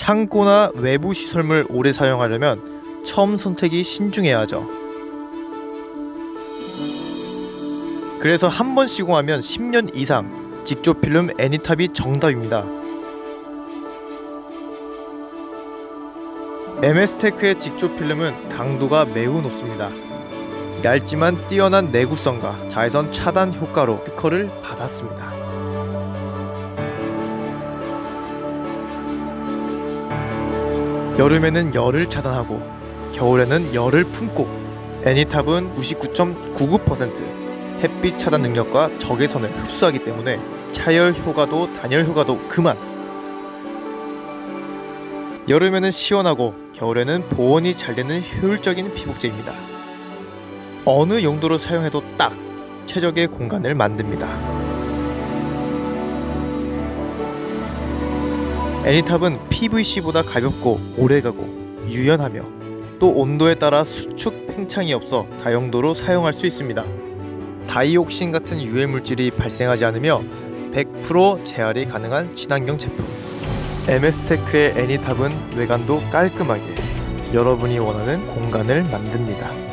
창고나 외부 시설물 오래 사용하려면 처음 선택이 신중해야 하죠. 그래서 한 번 시공하면 10년 이상 직조 필름 애니탑이 정답입니다. MS테크의 직조 필름은 강도가 매우 높습니다. 얇지만 뛰어난 내구성과 자외선 차단 효과로 특허를 받았습니다. 여름에는 열을 차단하고 겨울에는 열을 품고. 애니탑은 99.99% 햇빛 차단 능력과 적외선을 흡수하기 때문에 차열 효과도 단열 효과도 그만. 여름에는 시원하고 겨울에는 보온이 잘 되는 효율적인 피복제입니다. 어느 용도로 사용해도 딱 최적의 공간을 만듭니다 애니탑은 PVC보다 가볍고 오래가고 유연하며 또 온도에 따라 수축 팽창이 없어 다용도로 사용할 수 있습니다. 다이옥신 같은 유해 물질이 발생하지 않으며 100% 재활이 가능한 친환경 제품. MS테크의 애니탑은 외관도 깔끔하게 여러분이 원하는 공간을 만듭니다.